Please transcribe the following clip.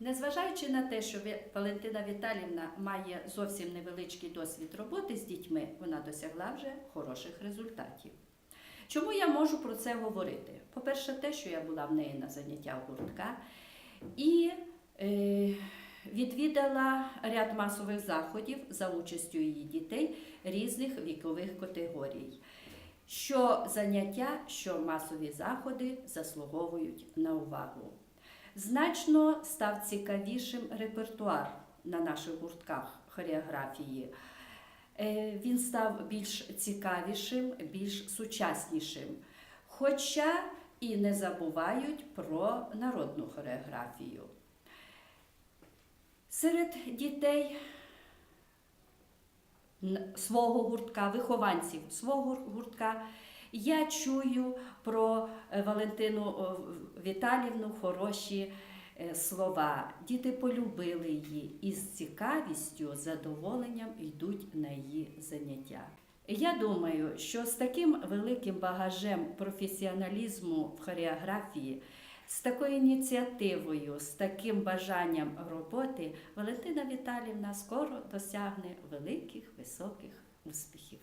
Незважаючи на те, що Валентина Віталівна має зовсім невеличкий досвід роботи з дітьми, вона досягла вже хороших результатів. Чому я можу про це говорити? По-перше, те, що я була в неї на заняттях гуртка і е, відвідала ряд масових заходів за участю її дітей різних вікових категорій. Що заняття, що масові заходи заслуговують на увагу. Значно став цікавішим репертуар на наших гуртках хореографії. Е, Він став більш цікавішим, більш сучаснішим. Хоча і не забувають про народну хореографію. Серед дітей свого гуртка, вихованців свого гуртка, я чую про Валентину Віталівну хороші е, слова. Діти полюбили її і з цікавістю, задоволенням йдуть на її заняття. Я думаю, що з таким великим багажем професіоналізму в хореографії, з такою ініціативою, з таким бажанням роботи Валентина Віталівна скоро досягне великих високих успіхів.